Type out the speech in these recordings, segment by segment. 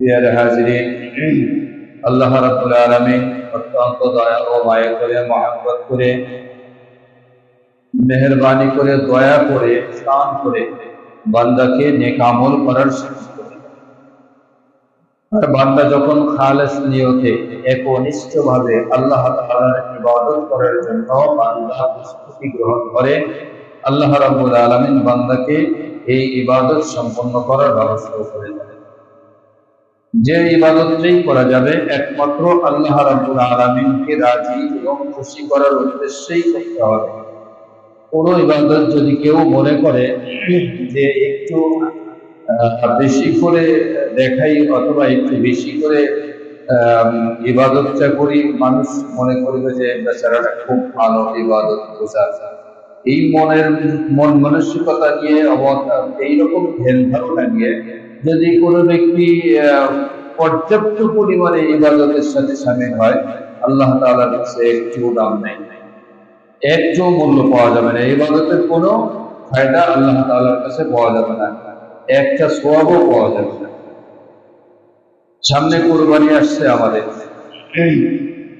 দয়া মেহরবানি করে, দয়া করে স্নান করে বান্দাকে নেক আমল করার। আর বান্দা যখন খালেস নিয়তে একনিষ্ঠ ভাবে আল্লাহ ইবাদত করার জন্য বান্দা প্রস্তুতি গ্রহণ করে, আল্লাহ রাব্বুল আলামিন বান্দাকে এই ইবাদত সম্পন্ন করার ব্যবস্থা করে দেন যে ইবাদতটাই করা যাবে, একমাত্র আল্লাহ রাব্বুল আলামিনকে রাজি এবং খুশি করার উদ্দেশ্যেই করতে হবে। কোনো ইবাদত যদি কেউ মনে করে যে একটু বেশি করে দেখাই অথবা একটু বেশি করে ইবাদতটা করি, মানুষ মনে করবে যে, বেচারাটা খুব ভালো ইবাদত বোঝা এই মনের, মন মানসিকতা নিয়ে এইরকম ধ্যান ধারণা নিয়ে যদি কোনো ব্যক্তি পর্যাপ্ত পরিমাণে ইবাদতের সাথে সামিল হয়, আল্লাহ তাআলার কাছে একটু দাম নেই একটু মূল্য পাওয়া যাবে না। ইবাদতের কোনো ফায়দা আল্লাহ তাআলার কাছে পাওয়া যাবে না। একটা সোয়াবও পাওয়া যাবে না। সামনে কোরবানি আসছে আমাদের।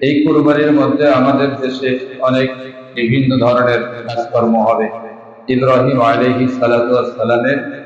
এই কোরবানির মধ্যে আমাদের দেশে অনেক বিভিন্ন ধরনের কাজকর্ম হবে। ইব্রাহিম আলাইহি সালাতু সালামের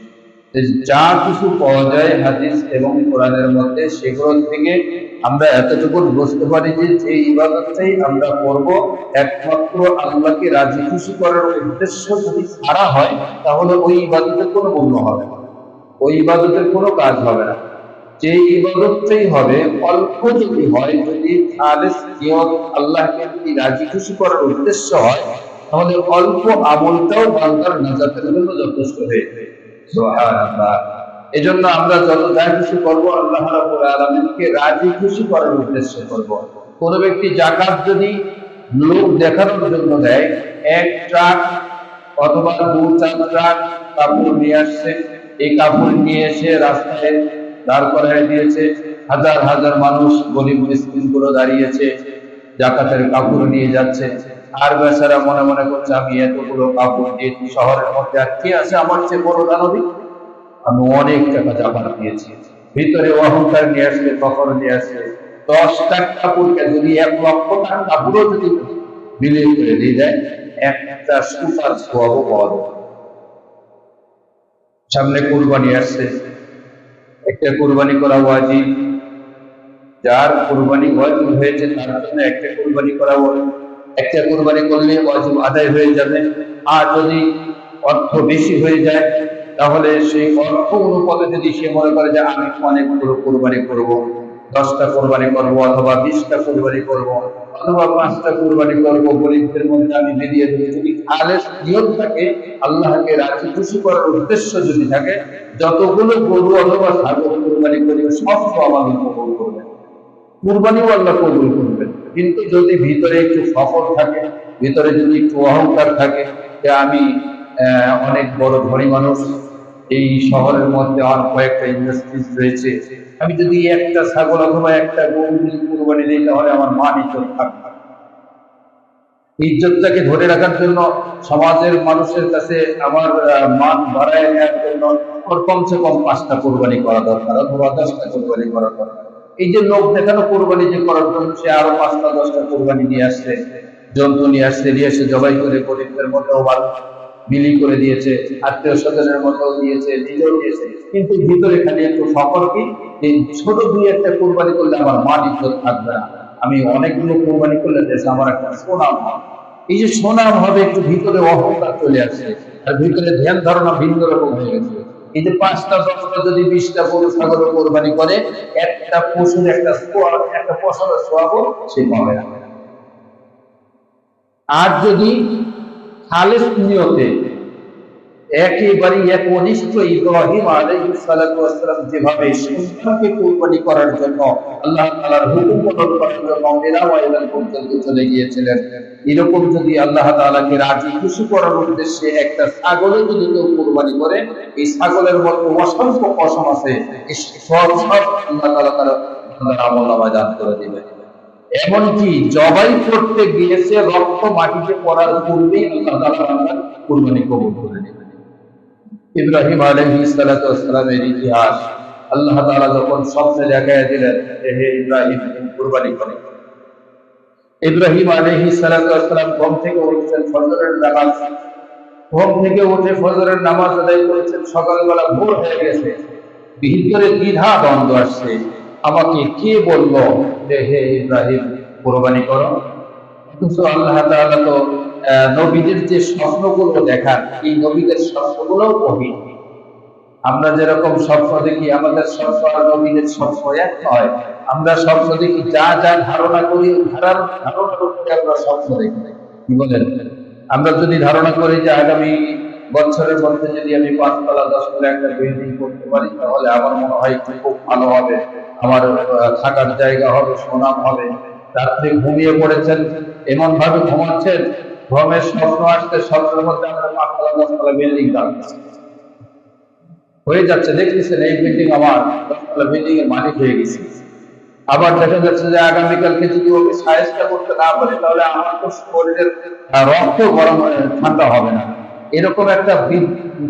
যে কিছু পাওয়া যায় হাদিস এবং কোরআনের মধ্যে, সেগুলো থেকে আমরা এতটুকু বুঝতে পারি যে যে ইবাদতটাই আমরা করব একমাত্র আল্লাহকে রাজি খুশি করার উদ্দেশ্য যদি ছাড়া হয়, তাহলে ওই ইবাদতের কোনো মূল্য হবে না। ওই ইবাদতের কোনো কাজ হবে না। যে ইবাদতটাই হবে, অল্প যদি হয়, যদি খালেস নিয়ত আল্লাহকে রাজি খুশি করার উদ্দেশ্য হয়, তাহলে অল্প আমলটাও বান্দার নাজাতের জন্য যথেষ্ট হয়ে যায়। সুবহানাল্লাহ। এজন্য আমরা যত যা কিছু করব, আল্লাহ রাব্বুল আলামিনকে রাজি খুশি করার উদ্দেশ্যে করব। কোন ব্যক্তি জাকাত যদি লোক দেখানোর জন্য দেয়, এক ট্রাক অথবা দু চার ট্রাক কাপড় নিয়ে আসছে, এই কাপড় নিয়ে এসে রাস্তায় দাঁড় করায় দিয়েছে, হাজার হাজার মানুষ গরিব মিসকিনগুলো দাঁড়িয়েছে জাকাতের কাপড় নিয়ে যাচ্ছে আর বেচারা মনে মনে করছে, আমি এতগুলো কাপড় দিয়েছি, শহরের মধ্যে আর কি আছে আমার চেয়ে বড় দানবী? আমি অনেক টাকা জাকাত দিয়েছি। ভিতরে অহংকার নিয়ে আসলে কখর নিয়ে আসলে দশ টাকা কাপড়কে যদি এক লক্ষ টাকা কাপড়ও যদি বিলিয়ে করে দিয়ে যায় একটা সুপার সোয়াবও পাওয়া সামনে কুরবানি আসছে। একটা কুরবানি করা ওয়াজিব যার কুরবানি ওয়াজিব হয়েছে, তার জন্য একটা কুরবানি করা ওয়াজিব। একটা কুরবানি করলে ওয়াজিব আদায় হয়ে যাবে। আর যদি অর্থ বেশি হয়ে যায়, তাহলে সেই অর্থ অনুপাতে যদি সে মনে করে যে আমি অনেকগুলো কোরবানি করব, দশটা কোরবানি করব অথবা বিশটা কোরবানি করব অথবা পাঁচটা কোরবানি করব, গরিবদের মধ্যে আমি বেরিয়ে দেবো যদি খালেস নিয়ত থাকে, আল্লাহকে রাজি খুশি করার উদ্দেশ্য যদি থাকে, যতগুলো গরু অথবা ছাগল কোরবানি করি, সব আল্লাহ কবুল করবেন কুরবানিও আল্লাহ কবুল করবেন। কিন্তু যদি ভিতরে একটু সফল থাকে, ভিতরে যদি একটু অহংকার থাকে, যে আমি অনেক বড় ধনী মানুষ, এই শহরের মধ্যে আর কয়েকটা ইন্ডাস্ট্রিজ রয়েছে, আমি যদি একটা ছাগল অথবা একটা গরু যদি কুরবানি দিই, তাহলে আমার মান ইজ্জত থাকবে। ইজ্জতটাকে ধরে রাখার জন্য সমাজের মানুষের কাছে আমার মান বাড়ায় নেওয়ার জন্য কমসে কম পাঁচটা কোরবানি করা দরকার, অথবা দশটা কোরবানি করা দরকার। এই যে লোক দেখানো কোরবানি যে করার জন্য সে আরও পাঁচটা, দশটা কোরবানি নিয়ে আসছে, জন্তু নিয়ে আসছে, নিয়ে এসে জবাই করে গরিবদের মধ্যে ওভার বিলি করে দিয়েছে আত্মীয় স্বজনের মতো দিয়েছে, নিজেও দিয়েছে। কিন্তু ভিতরে খালি একটু সফল কি? এই ছোট দুই একটা কোরবানি করলে আমার মান ইজ্জত থাকবে না। আমি অনেকগুলো কোরবানি করলে দেশে আমার একটা সুনাম এই যে সুনাম হবে, একটু ভিতরে অহংকার চলে আসছে আর ভিতরে ধ্যান ধারণা ভিন্ন রকম হয়ে গেছে। এই পাঁচটা দশটা যদি বিশটা গরু, ছাগল কোরবানি করে, একটা পশুর একটা একটা ফসলের সোয়াব সে পাবে আর যদি খালেস নিয়তে একনিষ্ঠ ইব্রাহিম আলাইহিস সালাতু ওয়াসসালাম যেভাবে সন্তানকে কুরবানি করার জন্য আল্লাহ তাআলার হুকুম পালন করার জন্য পর্যন্ত চলে গিয়েছিলেন। এরকম যদি আল্লাহ তাআলাকে রাজি খুশি করার উদ্দেশ্যে একটা ছাগলও যদি কেউ কুরবানি করে, এই ছাগলের অসংখ্য কসম আছে সব সব আল্লাহ তাআলা তার দান করে এমনকি জবাই করতে গিয়েছে রক্ত মাটিতে পড়ার পূর্বেই আল্লাহ তাআলা কুরবানি কবুল করে নেবেন। ইব্রাহিম আলাইহিস সালাতু ইতিহাস। আল্লাহ তাআলা যখন স্বপ্নে দেখায় দিলেন হে ইব্রাহিম কুরবানি করো। ইব্রাহিম সালাতু ওয়াসসালাম ঘুম থেকে উঠেছেন ফজরের নামাজ। ঘুম থেকে উঠে ফজরের নামাজ আদায় করেছেন। সকালবেলা ভোর হয়ে গেছে। ভিতরে দ্বিধা দ্বন্দ্ব আসছে। আমাকে কে বলল যে হে ইব্রাহিম, কোরবানি করো? অথচ আল্লাহ তাআলা তো নবীদের যে স্বপ্নগুলো দেখান এই নবীদের স্বপ্নগুলো গভীর আমরা যেরকম স্বপ্ন দেখি, আমাদের স্বপ্ন নবীদের স্বপ্ন এক নয়। আমরা স্বপ্ন দেখি, যা যা ধারণা করি, ধারার ধারণার উপরে আমরা স্বপ্ন দেখি। কি বলেন? আমরা যদি ধারণা করি যে আগামী বছরের মধ্যে যদি আমি পাঁচতলা দশতলা একটা বিল্ডিং করতে পারি, তাহলে আমার মনে হয় যে খুব ভালো হবে। আমার থাকার জায়গা হবে, সুনাম হবে। রাত্রে ঘুমিয়ে পড়েছেন এমন ভাবে ঘুমাচ্ছেন স্বপ্ন আসতে স্বপ্নের মধ্যে আমরা পাঁচতলা, দশতলা বিল্ডিং হয়ে যাচ্ছে, দেখতেছেন এই বিল্ডিং আমার দশতলা বিল্ডিং এর মালিক হয়ে গেছে। আবার দেখা যাচ্ছে যে যদি ওকে করতে না পারি, তাহলে আমার তো শরীরের রক্ত গরম ঠান্ডা হবে না। এরকম একটা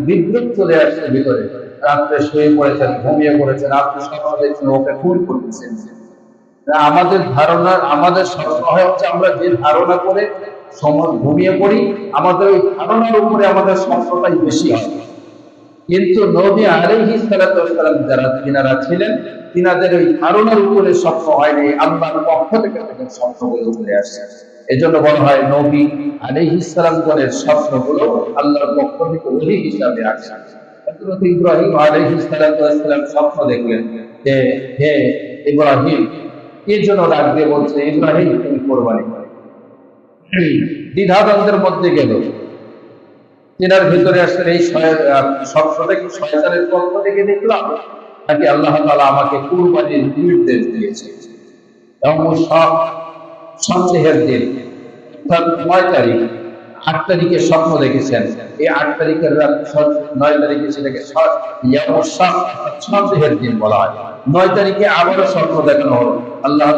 বিদ্যুৎ চলে আসছে ভিতরে। রাত্রে শুয়ে পড়েছেন, ঘুমিয়ে পড়েছেন সকালে দেখছেন ওকে খুন করতেছেন। আমাদের ধারণা, আমাদের সবসময় হচ্ছে আমরা যে ধারণা করে ঘুমিয়ে পড়ি, আমাদের ওই ধারণার উপরে আমাদের স্বপ্নটাই বেশি হয়। কিন্তু নবী সালাতু ওয়াসসালাম যারা তিনারা ছিলেন, তিনাদের ওই ধারণার উপরে স্বপ্ন হয়নি, আল্লাহর পক্ষ থেকে তাদের স্বপ্নগুলো চলে আসছে এজন্য বলা হয় নবী আলাইহিস সালাম গণের স্বপ্নগুলো আল্লাহর পক্ষ থেকে ওহি হিসাবে আসছে হযরত ইব্রাহিম সালাতু ওয়াসসালাম স্বপ্ন দেখলেন যে, হে ইব্রাহিম, কে জন্য ডাক বলছে, ইব্রাহিম, তুমি কোরবানি করো। দ্বিধাদ্বন্দ্বের মধ্যে গেল। তিনার ভিতরে আসলে এই কি শয়তানের পক্ষ থেকে দেখলাম? নাকি আল্লাহ তাআলা আমাকে কুরবানির নির্দেশ দিয়েছে? এবং সব সন্দেহের দিন, অর্থাৎ নয় তারিখ, আট তারিখে স্বপ্ন দেখেছেন। এই আট তারিখের রাত নয় তারিখে সেটাকে সন্দেহের দিন বলা হয়। নয় তারিখে আবারও স্বপ্ন দেখানো হলো। আল্লাহ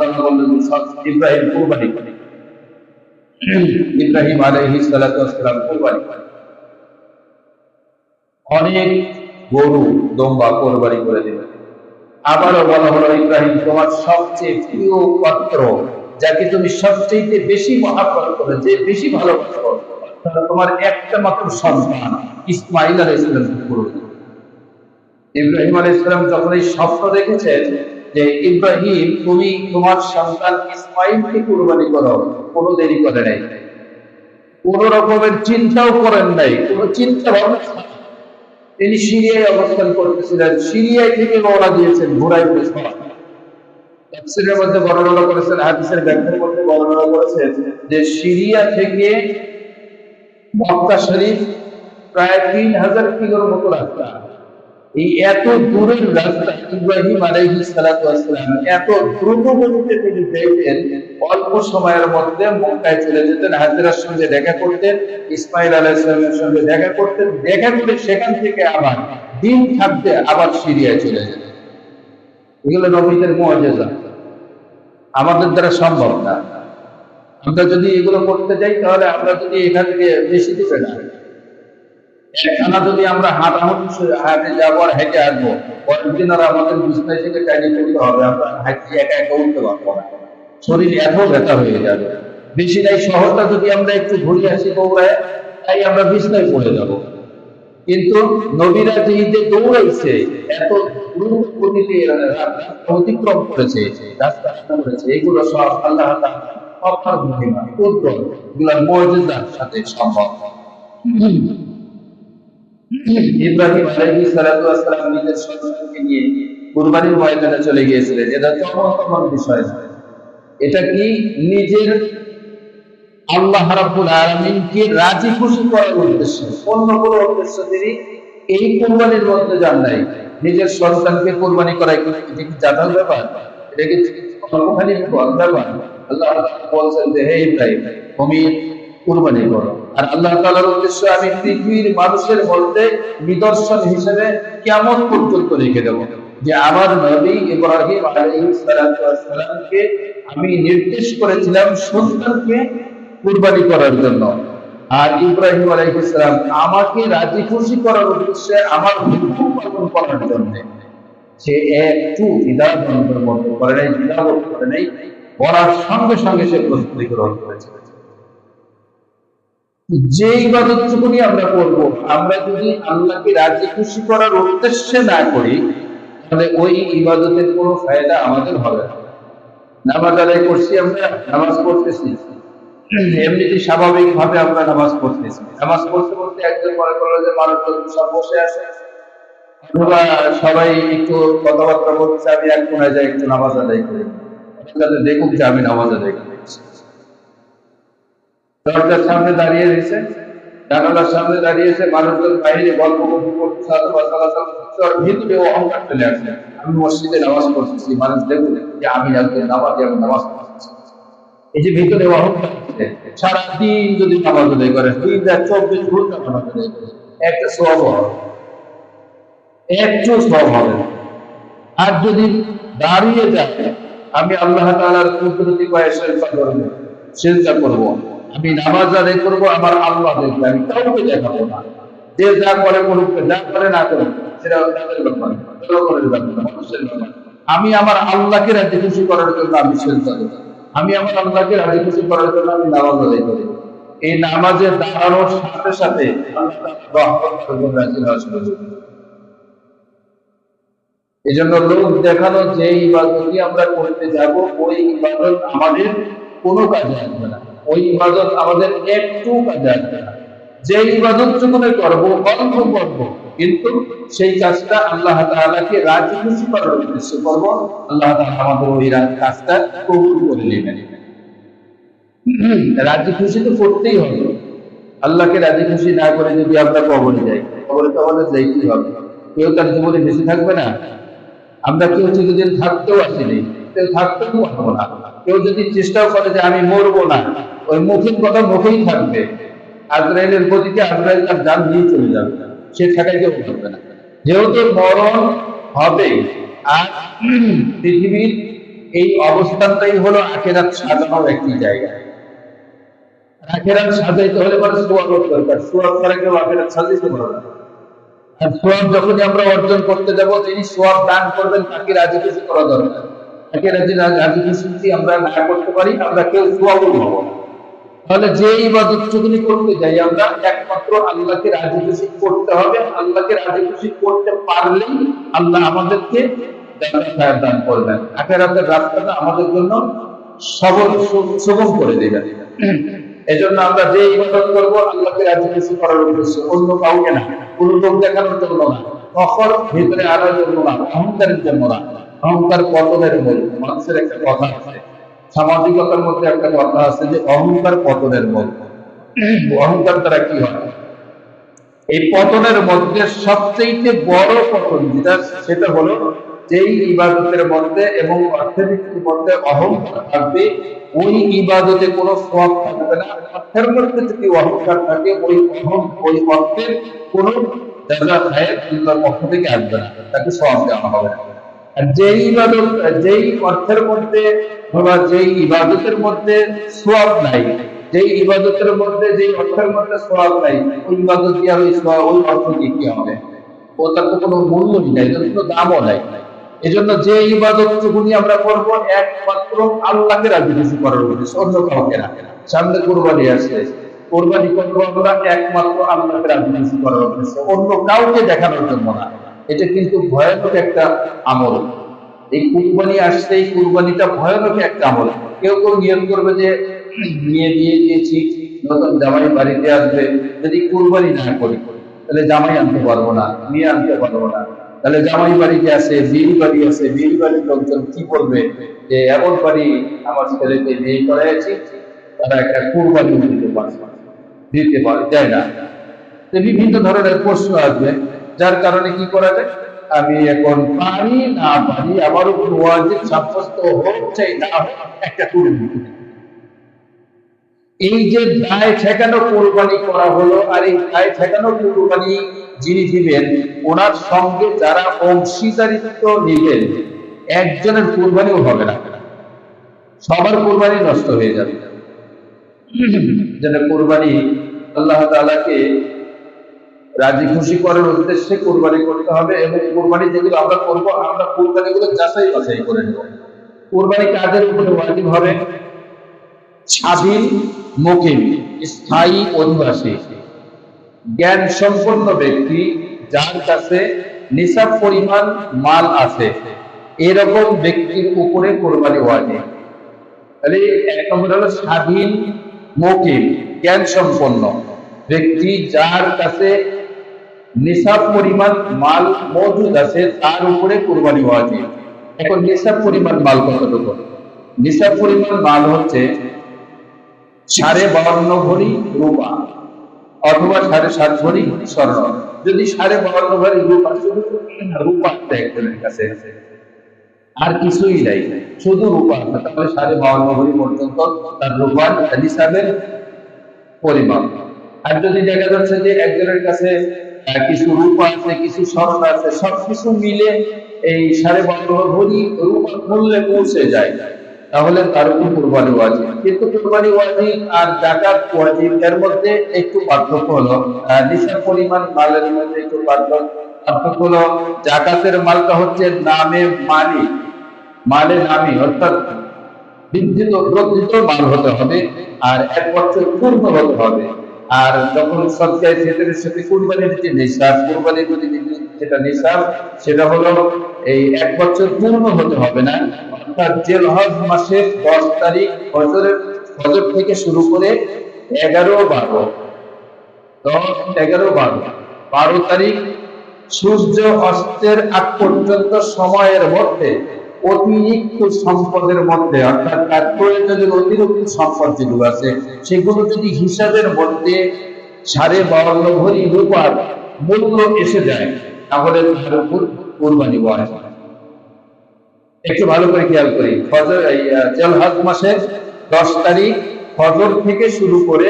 ইব্রাহিম কুরবানি করে। ইব্রাহিম কুরবানি করে। অনেক গরু দম্বা কোরবানি করে দিলেন আবারও বলা হলো, ইব্রাহিম, তোমার সবচেয়ে প্রিয় পাত্র, যাকে তুমি সবচেয়ে বেশি মহাব্বত করে, যে বেশি ভালো তোমার একটা মাত্র সন্তান ইসমাইল আলাইহিস ইসলাম ইব্রাহিম আলাইহিস সালাম যখন এই স্বপ্ন দেখেছেন যে ইব্রাহিম, তুমি তোমার সন্তান ইসমাইলকে কুরবানি করো, কোনো দেরি করে নাই। কোন রকমের চিন্তাও করেন নাই, কোনো চিন্তা ভাবনা তিনি সিরিয়ায় অবস্থান করতেছিলেন, সিরিয়ায় থেকে রওনা দিয়েছেন ঘোড়ায় করে তাফসীরের মধ্যে বর্ণনা করেছেন, হাদিসের ব্যাখ্যার মধ্যে বর্ণনা করেছেন যে সিরিয়া থেকে মক্কা শরীফ প্রায় তিন হাজার কিলোর মতো রাস্তা। এই এত দূরের রাস্তা ইব্রাহিম আলাইহিস সালাতু ওয়াসসালাম এত দ্রুত গতিতে তিনি যেতেন অল্প সময়ের মধ্যে মক্কায় চলে যেতেন, হাজরার সঙ্গে দেখা করতেন ইসমাইল আলাইহিস সালামের সঙ্গে দেখা করতেন, দেখা করে সেখান থেকে আবার দিন থাকতে আবার সিরিয়ায় চলে যেতেন। এগুলো নবীদের মুআজিজা আমাদের দ্বারা সম্ভব না। আমরা যদি এগুলো করতে যাই, তাহলে আমরা যদি এখান থেকে বেশি দিবে না একখানা যদি আমরা হাঁটাহাঁটি হাঁটে যাব আর হেঁটে আসব, পরের দিন আর আমাদের বিছনায় থেকে টাইনি করতে হবে, আমরা হাঁটতে একা একা উঠতে পারব না। শরীর এত ব্যথা হয়ে যাবে। বেশি নাই, শহরটা যদি আমরা একটু ঘুরে আসি দৌড়ায় তাই আমরা বিছনায় পড়ে যাব। কিন্তু নবীরা যে ঈদে দৌড়াইছে, এত দ্রুত গতিতে রাস্তা অতিক্রম করেছে, রাস্তা করেছে, এগুলো সব আল্লাহ অপার মহিমা কুদরত এগুলো মর্যাদার সাথে সম্ভব। ইব্রাহিম সালাতু নিজের সন্তানকে নিয়ে কুরবানির ময়দানে চলে গিয়েছিলেন। এটা বিষয়। এটা কি নিজের আল্লাহ রাব্বুল আলামিনকে রাজি খুশি করার উদ্দেশ্যে? অন্য কোনো উদ্দেশ্য তিনি এই কোরবানির মধ্যে যান নাই। নিজের সন্তানকে কোরবানি করাই এটা কি ব্যাপার? এটা কি ব্যাপার? আল্লাহ বলছেন যে, হে ইব্রাহিম, তুমি কুরবানি করো। আর আল্লাহ তাআলার উদ্দেশ্য আমি পৃথিবীর মানুষের মধ্যে নিদর্শন হিসেবে কিয়ামত পর্যন্ত রেখে দেব। যে আমার নবী ইব্রাহিম আলাইহিস আমি নির্দেশ করেছিলাম সন্তানকে কুরবানি করার জন্য। আর ইব্রাহিম আলাইহিস সালাম আমাকে রাজি খুশি করার উদ্দেশ্যে আমার হুকুম পালন করার জন্য। সে একটু দ্বিধাদ্বন্দ্বের মধ্যে করে নাই, দ্বিধাবোধ করে নাই বলার সঙ্গে সঙ্গে সে প্রস্তুতি গ্রহণ করেছে। যে ইবাদতটুকুনি আমরা করব, আমরা যদি আল্লাহকে রাজি খুশি করার উদ্দেশ্যে না করি, তাহলে ওই ইবাদতের কোনো ফায়দা আমাদের হবে না। নামাজ আদায় করছি আমরা, নামাজ পড়তেছি। এমনিতে স্বাভাবিক ভাবে আমরা নামাজ পড়তেছি। নামাজ পড়তে পড়তে একজন মনে করল যে মানুষজন সব বসে আছে। অথবা সবাই একটু কথাবার্তা বলছে, আমি এক কোনায় যাই একটু নামাজ আদায় করি। যাতে দেখুক যে আমি নামাজ আদায় করেছি। দরজার সামনে দাঁড়িয়ে রয়েছে, জানালার সামনে দাঁড়িয়েছে মানুষজন বাইরে গল্প অহংকার চলে আসে আমি মসজিদে নামাজ মানুষ দেখুন যে আমি একজন নামাজ, আমি নামাজ এই যে ভিতরে অহংকার সারাদিন যদি নামাজ করে, দুই চব্বিশ ঘণ্টা নামাজ একটা সব হবে। একটু সব হবে আর যদি দাঁড়িয়ে যায়, আমি আল্লাহ তাআলার কুদরতি সেজদা করব। আমি নামাজ আদায় করব, আমার আল্লাহ দেখবে, আমি কাউকে দেখাবো না। যে যা করে করুক যা করে না করুক, সেটা তাদের ব্যাপার মানুষের ব্যাপার। আমি আমার আল্লাহকে রাজি খুশি করার জন্য আমি সেজদা দেব। আমি আমার আল্লাহকে রাজি খুশি করার জন্য আমি নামাজ আদায় করি। এই নামাজে দাঁড়ানোর সাথে সাথে। এই জন্য লোক দেখানো যে ইবাদতই আমরা করতে যাব, ওই ইবাদত আমাদের কোনো কাজে আসবে না। ওই ইবাদত আমাদের একটু কাজে আসবে না। যে ইবাদত যখন করব, অল্প করব, কিন্তু সেই কাজটা আল্লাহ তাআলাকে রাজি খুশি করার উদ্দেশ্যে করব। আল্লাহ তাআলা আমাদের ওই কাজটা কবুল করে নেবেন। রাজি খুশি তো করতেই হবে। আল্লাহকে রাজি খুশি না করে যদি আমরা কবরে যাই, কবরে তো আমাদের যাইতেই হবে। কেউ তার জীবনে বেঁচে থাকবে না। আমরা কেউ চিরদিন থাকতেও আসিনি। কেউ থাকতেও পারব না। কেউ যদি চেষ্টাও করে যে আমি মরবো না, ওই মুখের কথা মুখেই থাকবে। আজরাইলের গতিতে আজরাইল তার জান নিয়ে চলে যাবে। সে ঠেকাইতেও পারবে না। যেহেতু মরণ হবে, আর পৃথিবীর এই অবস্থানটাই হলো আখেরাত সাজানোর একটি জায়গা। আখেরাত সাজাইতে হলে মানে সোয়াব দরকার সোয়াব ছাড়া কেউ আখেরাত সাজাইতে পারবে না। আর সোয়াব যখনই আমরা অর্জন করতে যাব তিনি সোয়াব দান করবেন, তাকে রাজি খুশি করা দরকার। আমাদের জন্য সুগম করে দেবেন আমরা যে ইবাদত করব, আল্লাহকে রাজি খুশি করার উদ্দেশ্যে অন্য কাউকে না, কোন লোক দেখানোর জন্য না জন্য না, অহংকারের জন্য না। অহংকার পতনের মূল, মানুষের একটা কথা আছে। সামাজিকতার মধ্যে একটা কথা আছে যে অহংকার পতনের মূল। অহংকার দ্বারা কি হয়? এই পতনের মধ্যে সবচেয়ে বড় পতন যেটা, সেটা হলো যেই ইবাদতের মধ্যে এবং অর্থনীতির মধ্যে অহংকার থাকবে, ওই ইবাদতে কোনো সব থাকবে না। অর্থের মধ্যে যদি অহংকার থাকে, ওই অহং, ওই অর্থের কোনো খায়ের আল্লাহর পক্ষ থেকে আসবে না। তাকে সব দেওয়া হবে না। যেই ইবাদত, যেই অর্থের মধ্যে অথবা যেই ইবাদতের মধ্যে নাই, যেই ইবাদতের মধ্যে, যেই অর্থের মধ্যে নাই, ওই ইবাদত ওই অর্থ কি হবে? ও তার তো কোনো মূল্যই নাই, তার কোনো দামও নাই। যে ইবাদত আমরা করব, একমাত্র আল্লাহকে রাজি খুশি করার অন্য কাউকে না। সামনে কোরবানি আসছে। কোরবানি করব আমরা, একমাত্র আল্লাহকে রাজি খুশি করার অন্য কাউকে দেখানোর জন্য না। এটা কিন্তু ভয়ানক একটা আমল। এই কুরবানি আসছে এই কুরবানিটা ভয়ানক একটা আমল। কেউ কেউ নিয়ত করবে যে, নিয়ে দিয়ে দিয়েছি, নতুন জামাই বাড়িতে আসবে, যদি কুরবানি না করি, তাহলে জামাই আনতে পারব না, নিয়ে আনতে পারব না। তাহলে জামাই বাড়িতে আছে বিয়ে বাড়ি আছে বিয়ে বাড়ির লোকজন কি করবে যে, এমন বাড়ি আমার ছেলেকে বিয়ে করাইছি তারা একটা কোরবানিও দিতে পারে দিতে পারে যায় না। বিভিন্ন ধরনের প্রশ্ন আসবে। যার কারণে কি করা যায়? আমি এখন পারি না পারি, আমার উপর ওয়াজিব সাব্যস্ত হোক চাই না, একটা দিতে এই যে দায় ঠেকানো কোরবানি করা হলো, আর এই দায় ঠেকানো কোরবানি যিনি দিবেন, ওনার সঙ্গে যারা অংশীদারিত্ব নিবেন, একজনের কোরবানিও হবে না। সবার কোরবানি নষ্ট হয়ে যাবে। যেন কোরবানি আল্লাহ তাআলাকে রাজি খুশি করার উদ্দেশ্যে কোরবানি করতে হবে এবং কোরবানি যেগুলো আমরা করব, আমরা কোরবানিগুলো যাচাই বাছাই করে নেব। কোরবানি কাদের উপরে ওয়াজিব হবে? স্বাধীন মুকিম, স্থায়ী অধিবাসী। জ্ঞান সম্পন্ন ব্যক্তি যার কাছে নিসাব পরিমাণ মাল আছে, এরকম ব্যক্তির উপরে কোরবানি ওয়াজিব। তাহলে এক নম্বর হলো স্বাধীন মকিম জ্ঞান সম্পন্ন ব্যক্তি যার কাছে নিসাব পরিমাণ মাল মজুদ আছে, তার উপরে কোরবানি ওয়াজিব এখন নিসাব পরিমাণ মাল কতটুকু? নিসাব পরিমাণ মাল হচ্ছে সাড়ে বাউন্ন ভরি রূপা, অথবা সাড়ে সাত ভরি স্বর্ণ। যদি সাড়ে বাউন্ন ভরি রূপা শুধু রূপা একজনের কাছে। আর কিছুই নাই, শুধু রূপা তাহলে সাড়ে বাউন্ন ভরি পর্যন্ত তার রূপার হিসাবের পরিমাণ। আর যদি দেখা যাচ্ছে যে একজনের কাছে কিছু রূপ আছে কিছু স্বর্ণ আছে সবকিছু মিলে এই সাড়ে বাউন্ন ভরি রূপার মূল্যে পৌঁছে যায়। তাহলে তার উপর কোরবানি ওয়াজিব। কিন্তু কোরবানি ওয়াজিব আর জাকাত ওয়াজিব এর মধ্যে একটু পার্থক্য হলো। আহ, পরিমাণ মালের মধ্যে একটু পার্থক্য। পার্থক্য হলো জাকাতের মালটা হচ্ছে নামে মানি। মালে নামি অর্থাৎ বৃদ্ধিত বর্ধিত মাল হতে হবে আর এক বছর পূর্ণ হতে হবে। আর যখন সবজায় ফেতরের সাথে কুরবানির যে নিসাব, কুরবানির যদি যেটা নিসাব, সেটা হলো এই এক বছর পূর্ণ হতে হবে না। অর্থাৎ জেলহজ মাসের দশ তারিখ ফজরের ফজর থেকে শুরু করে এগারো বারো, দশ, এগারো বারো বারো তারিখ সূর্য অস্তের আগ পর্যন্ত সময়ের মধ্যে অতিরিক্ত সম্পদের মধ্যে, অর্থাৎ তার প্রয়োজনের অতিরিক্ত সম্পদ যেগুলো আছে, সেগুলো যদি হিসাবের মধ্যে সাড়ে বাউন্ন ভরি রূপার মূল্য এসে যায়, তাহলে তার উপর কোরবানি বয় একটু ভালো করে খেয়াল করি, ফজর জেলহাজ মাসের দশ তারিখ ফজর থেকে শুরু করে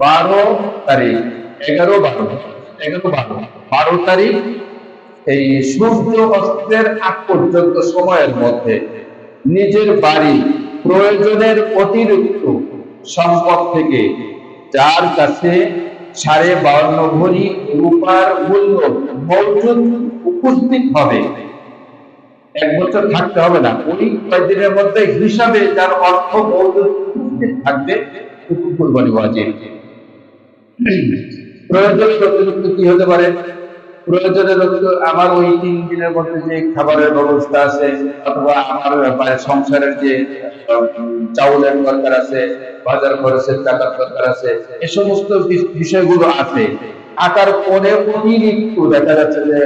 বারো তারিখ, এগারো বারো এগারো বারো বারো তারিখ এই সূর্য অস্তের আগ পর্যন্ত সময়ের মধ্যে নিজের বাড়ি প্রয়োজনের অতিরিক্ত সম্পদ থেকে যার কাছে সাড়ে বাউন্ন ভরি রূপার মূল্য মজুদ উপস্থিত হবে। এক বছর থাকতে হবে না। ওই কয়েকদিনের মধ্যে হিসাবে যার অর্থ মজুদ উপস্থিত থাকবে কুরবানি ওয়াজিব। অতিরিক্ত কি হতে পারে? ওই তিন দিনের মধ্যে যে খাবারের ব্যবস্থা আছে, অথবা আমার মানে সংসারের যে চাউলের দরকার আছে, বাজার খরচের টাকার দরকার আছে, এ সমস্ত বিষয়গুলো আছে। থাকার পরে অতিরিক্ত দেখা যাচ্ছে যে,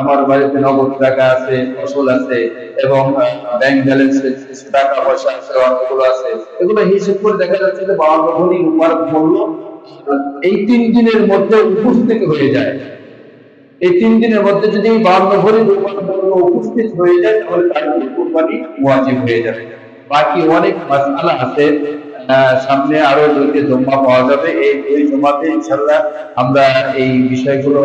আমার বাড়িতে নগদ টাকা আছে, ফসল আছে, এবং ব্যাংক ব্যালেন্সে টাকা পয়সা আছে, অর্থগুলো আছে, এগুলো হিসেব করে দেখা যাচ্ছে যে বাবা ভরি রূপার মূল্য এই তিন দিনের মধ্যে উপস্থিত হয়ে যায়। এই তিন দিনের মধ্যে যদি এই বাউন্ন ভরি উপস্থিত হয়ে যায়, তাহলে তার কোরবানি ওয়াজিব হয়ে যাবে। বাকি অনেক মাসালা আছে সামনে আরও দুইটি জমা পাওয়া যাবে। এই দুই জমাতে ইনশাল্লাহ আমরা এই বিষয়গুলো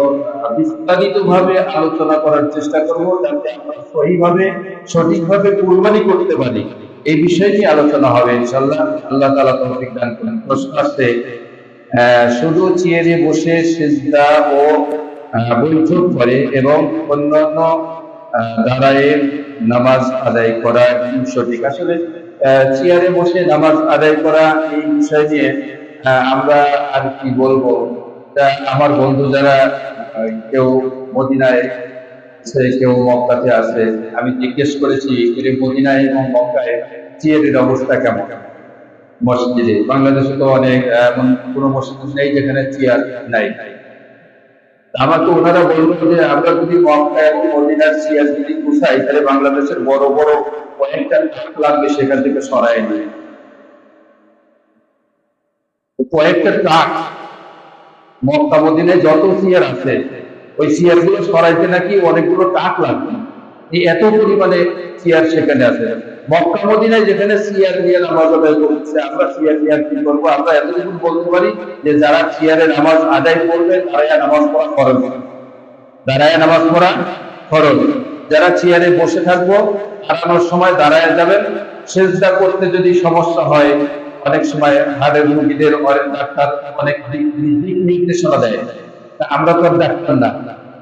বিস্তারিত ভাবে আলোচনা করার চেষ্টা করব, যাতে আমরা সহিভাবে, সঠিকভাবে কুরবানি করতে পারি। এই বিষয় নিয়ে আলোচনা হবে ইনশাল্লাহ আল্লাহ তাআলা তৌফিক দান করেন। প্রশ্ন আসছে শুধু চেয়ারে বসে সেজদা ও বৈঠক করে এবং অন্যান্য দাঁড়ায় নামাজ আদায় করা সঠিক আসলে চেয়ারে বসে নামাজ আদায় করা এই বিষয় নিয়ে আমরা আর কি বলব? আমার বন্ধু যারা, কেউ মদিনায় কেউ মক্কাতে আছে, আমি জিজ্ঞেস করেছি মদিনায় এবং মক্কায় চেয়ারের অবস্থা কেমন? মসজিদে। বাংলাদেশে তো অনেক, এমন কোনো মসজিদ নেই যেখানে চেয়ার নাই। আমাকে ওনারা বলল যে, আমরা যদি পুষাই, তাহলে বাংলাদেশের বড় বড় কয়েকটা ট্রাক লাগবে সেখান থেকে সরাই নিয়ে। কয়েকটা ট্রাক মক্কা যত চেয়ার আছে, ওই চেয়ারগুলো সরাইতে নাকি অনেকগুলো ট্রাক লাগবে। এত পরিমাণে চেয়ার সেখানে আছে। মক্কা মদিনায় যেখানে নিয়ে নামাজ আদায় করছে, আমরা নিয়ে কি করব? আমরা এতটুকু বলতে পারি যে যারা নামাজ আদায় করবে, তারাই নামাজ পড়া খরচ দাঁড়ায় নামাজ পড়া খরচ যারা চেয়ারে বসে থাকব দাঁড়ানোর সময় দাঁড়ায় যাবেন। সেজদা করতে যদি সমস্যা হয়, অনেক সময় হাড়ের রুগীদের ডাক্তার অনেক দিক নির্দেশনা দেয়। আমরা তো ডাক্তার না।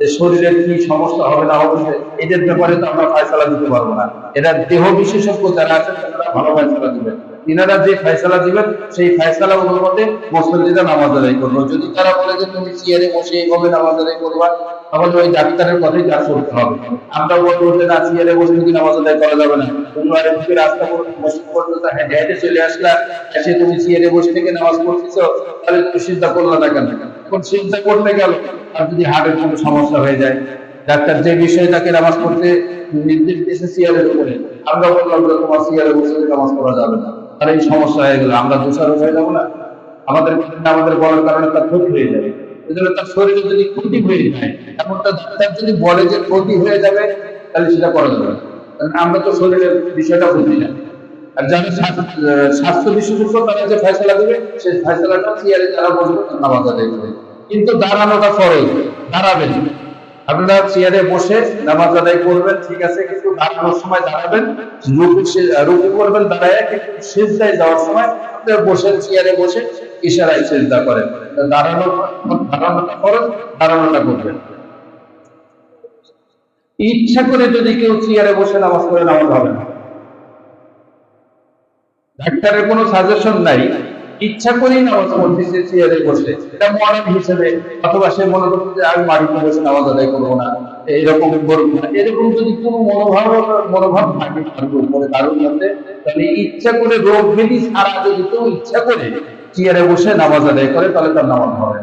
যে শরীরের কি সমস্যা হবে না হবে, এদের ব্যাপারে তো আমরা ফায়সালা দিতে পারব না। এরা দেহ বিশেষজ্ঞ যারা আছে তারা ভালো ফায়সালা দিবেন। তিনারা যে ফায়সালা দিবেন, সেই ফায়সালা অনুমতে মুসলিমরা নামাজ আদায় করব। যদি তারা বলে যে তুমি চেয়ারে বসে এইভাবে নামাজ আদায় করবা, তাহলে ওই ডাক্তারের কথাই যা করতে হবে। আমরা বলব যে না, চেয়ারে বসে যদি নামাজ আদায় করা যাবে না। তুমি রাস্তা মসজিদ হেঁটে চলে আসলা, এসে তুমি চেয়ারে বসে থেকে নামাজ পড়তেছো, তাহলে তুমি চিন্তা না কেন? চিন্তা করতে গেল, আর যদি হার্টের কোনো সমস্যা হয়ে যায়। ডাক্তার যে বিষয়ে তাকে নামাজ পড়তে নির্দেশ দিয়েছে উপরে, আমরা বললাম তোমার চেয়ারে বসে নামাজ পড়া যাবে না। তাহলে এই সমস্যা হয়ে গেল, আমরা দোষারোপ হয়ে যাব না। আমাদের আমাদের বলার কারণে তার ক্ষতি হয়ে যাবে। এজন্য তার শরীরে যদি ক্ষতি হয়ে যায়, এমনটা ডাক্তার যদি বলে যে ক্ষতি হয়ে যাবে, তাহলে সেটা করা যাবে কারণ আমরা তো শরীরের বিষয়টা বুঝি না। আর যারা স্বাস্থ্য বিশেষজ্ঞ, তারা যে ফয়সলা দেবে, সেই ফয়সলাটা চেয়ারে যারা বসবে তারা নামাজ কিন্তু দাঁড়ানোটা ফরজ, দাঁড়াবেন। আপনারা চেয়ারে বসে নামাজ আদায় করবেন, ঠিক আছে? কিন্তু দাঁড়ানোর সময় দাঁড়াবেন, রুকু করবেন, দাঁড়ায় কিন্তু সেজদায় যাওয়ার সময় আপনারা বসে চেয়ারে বসে ইশারায় সেজদা করেন। দাঁড়ানো দাঁড়ানোটা ফরজ দাঁড়ানোটা করবেন। ইচ্ছা করে যদি কেউ চেয়ারে বসে নামাজ পড়ে, নামাজ হবে না। ডাক্তারের কোনো সাজেশন নাই। ইচ্ছা করেই নামাজ পড়তেছে চেয়ারে বসে। এটা মডার্ন হিসেবে, অথবা সে মনে করছে যে আমি মাটিতে বসে নামাজ আদায় করব না এরকম করব না। এরকম যদি কোনো মনোভাব মনোভাব থাকে কারোর উপরে, কারোর মধ্যে, তাহলে ইচ্ছা করে রোগ ব্যাধি ছাড়া যদি কেউ ইচ্ছা করে চেয়ারে বসে নামাজ আদায় করে, তাহলে তার নামাজ হবে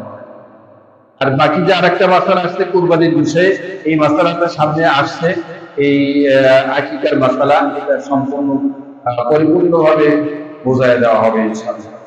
আর বাকি যে আরেকটা মাসালা আসছে কুরবানির বিষয়ে এই মাসালাটা সামনে আসছে। এই আকিকার মাসালা এটা সম্পূর্ণ পরিপূর্ণভাবে বোঝায় দেওয়া হবে, ইনশাআল্লাহ।